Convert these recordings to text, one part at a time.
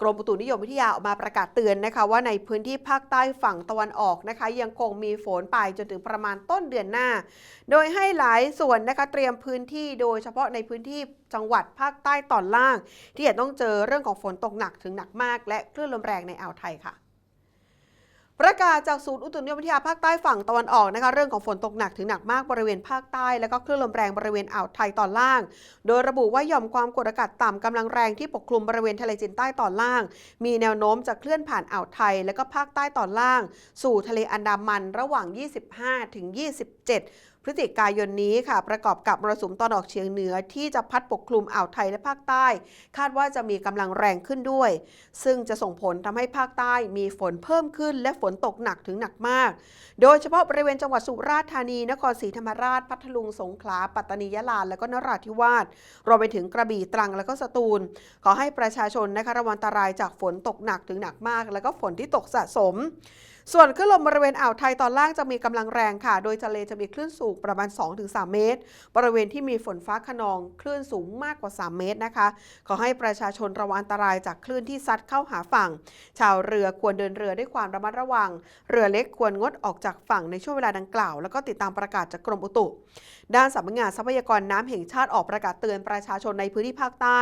กรมอุตุนิยมวิทยาออกมาประกาศเตือนนะคะว่าในพื้นที่ภาคใต้ฝั่งตะวันออกนะคะ ยังคงมีฝนไปจนถึงประมาณต้นเดือนหน้า โดยให้หลายส่วนนะคะเตรียมพื้นที่โดยเฉพาะในพื้นที่จังหวัดภาคใต้ตอนล่าง ที่จะต้องเจอเรื่องของฝนตกหนักถึงหนักมาก และคลื่นลมแรงในอ่าวไทยค่ะ ประกาศจากศูนย์อุตุนิยมวิทยาภาคใต้ฝั่งตะวันออกนะคะเรื่องของฝนตกหนักถึงหนักมากบริเวณภาคใต้ และก็คลื่นลมแรงบริเวณอ่าวไทยตอนล่าง โดยระบุว่าหย่อมความกดอากาศต่ำกำลังแรงที่ปกคลุมบริเวณทะเลจีนใต้ตอนล่าง มีแนวโน้มจะเคลื่อนผ่านอ่าวไทย และก็ภาคใต้ตอนล่าง สู่ทะเลอันดามันระหว่าง 25 ถึง 27 พฤศจิกายนนี้ค่ะ ประกอบกับมรสุมตอนออกเฉียงเหนือที่จะพัดปกคลุมอ่าวไทยและภาคใต้ คาดว่าจะมีกำลังแรงขึ้นด้วย ซึ่งจะส่งผลทำให้ภาคใต้มีฝนเพิ่มขึ้น และฝนตกหนักถึงหนักมาก โดยเฉพาะบริเวณจังหวัดสุราษฎร์ธานี นครศรีธรรมราช พัทลุง สงขลา ปัตตานี ยะลา และก็นราธิวาส รวมไปถึงกระบี่ ตรัง และก็สตูล ขอให้ประชาชนนะคะระวังอันตรายจากฝนตกหนักถึงหนักมาก แล้วก็ฝนที่ตกสะสม ส่วนคลื่นลมบริเวณอ่าวไทยตอนล่างจะมีกำลังแรงค่ะ โดยทะเลจะมีคลื่นสูงประมาณ 2-3 เมตร บริเวณที่มีฝนฟ้าขนองคลื่นสูงมากกว่า 3 เมตรนะคะ ขอให้ประชาชนระวังอันตรายจากคลื่นที่ซัดเข้าหาฝั่ง ชาวเรือควรเดินเรือด้วยความระมัดระวัง เรือเล็กควรงดออกจากฝั่งในช่วงเวลาดังกล่าว แล้วก็ติดตามประกาศจากกรมอุตุ ด้านสำนักงานทรัพยากรน้ำแห่งชาติออกประกาศเตือนประชาชนในพื้นที่ภาคใต้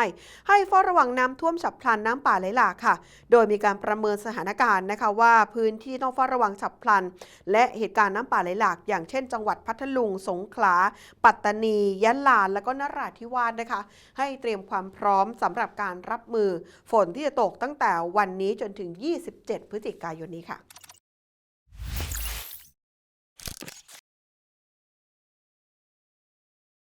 ให้เฝ้าระวังน้ำท่วมฉับพลันน้ำป่าไหลหลากค่ะ โดยมีการประเมินสถานการณ์นะคะว่าพื้นที่ต้องเฝ้าระวังฉับพลัน และเหตุการณ์น้ำป่าไหลหลาก อย่างเช่น จังหวัดพัทลุง สงขลา ปัตตานี ยะลา และก็นราธิวาสนะคะ ให้เตรียมความพร้อมสำหรับการรับมือ ฝนที่จะตกตั้งแต่วันนี้จนถึง 27 พฤศจิกายนนี้ค่ะ